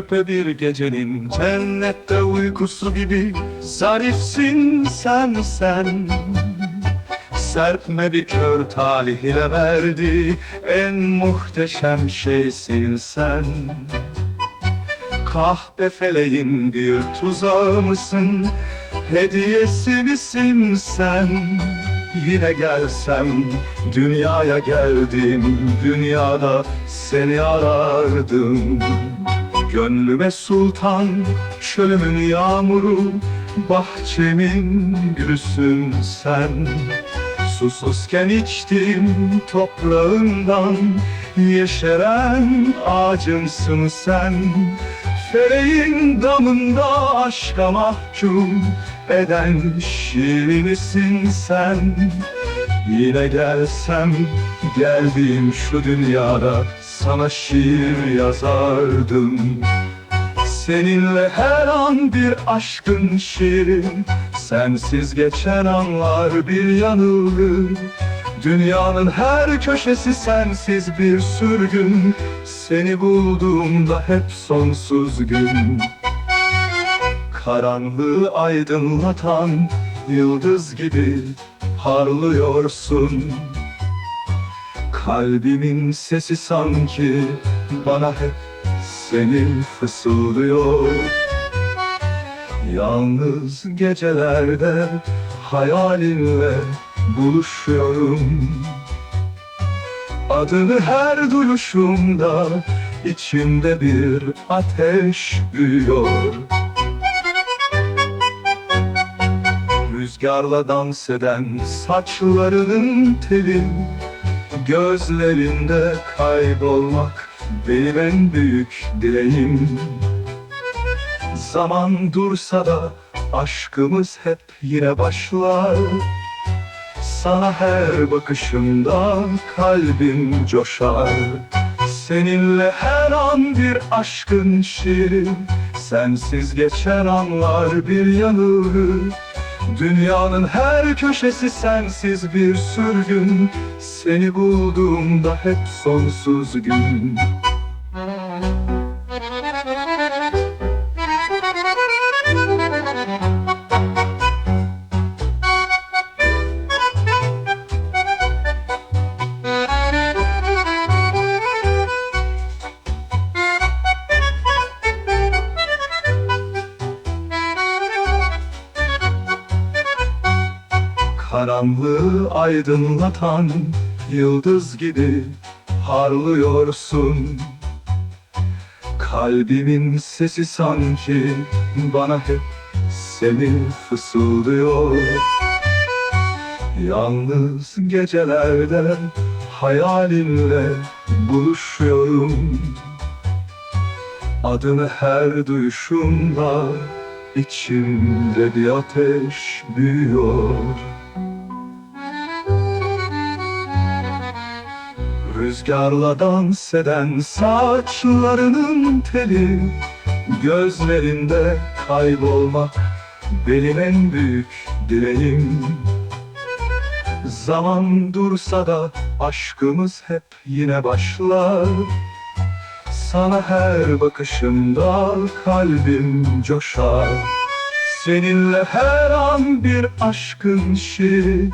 Körpe bir gecenin cennette uykusu gibi Zarifsin sen sen Serpme bir kör talih ile verdi En muhteşem şeysin sen Kahpe feleğin bir tuzağı mısın? Hediyesi misin sen? Yine gelsem dünyaya geldim Dünyada seni arardım Gönlüme sultan, çölümün yağmuru Bahçemin gülüsün sen. Susuzken içtim toprağından Yeşeren ağacımsın sen. Feleğin damında aşka mahkum Eden şiirimisin sen. Yine gelsem geldiğim şu dünyada Sana şiir yazardım. Seninle her an bir aşkın şiirin Sensiz geçen anlar bir yanılgı. Dünyanın her köşesi sensiz bir sürgün. Seni bulduğumda hep sonsuz gün. Karanlığı aydınlatan yıldız gibi parlıyorsun Kalbimin sesi sanki bana hep seni fısıldıyor. Yalnız gecelerde hayalinle buluşuyorum. Adını her duyuşumda içimde bir ateş büyüyor. Rüzgarla dans eden saçlarının teli Gözlerinde kaybolmak benim en büyük dileğim. Zaman dursa da aşkımız hep yine başlar. Sana her bakışımda kalbim coşar. Seninle her an bir aşkın şiiri Sensiz geçen anlar bir yanılgı Dünyanın her köşesi sensiz bir sürgün. Seni bulduğumda hep sonsuz gün Karanlığı aydınlatan yıldız gibi parlıyorsun. Kalbimin sesi sanki bana hep seni fısıldıyor. Yalnız gecelerde hayalinle buluşuyorum. Adını her duyuşumda içimde bir ateş büyüyor Rüzgarla dans eden saçlarının teli Gözlerinde kaybolmak benim en büyük dileğim. Zaman dursa da aşkımız hep yine başlar. Sana her bakışımda kalbim coşar. Seninle her an bir aşkın şiiri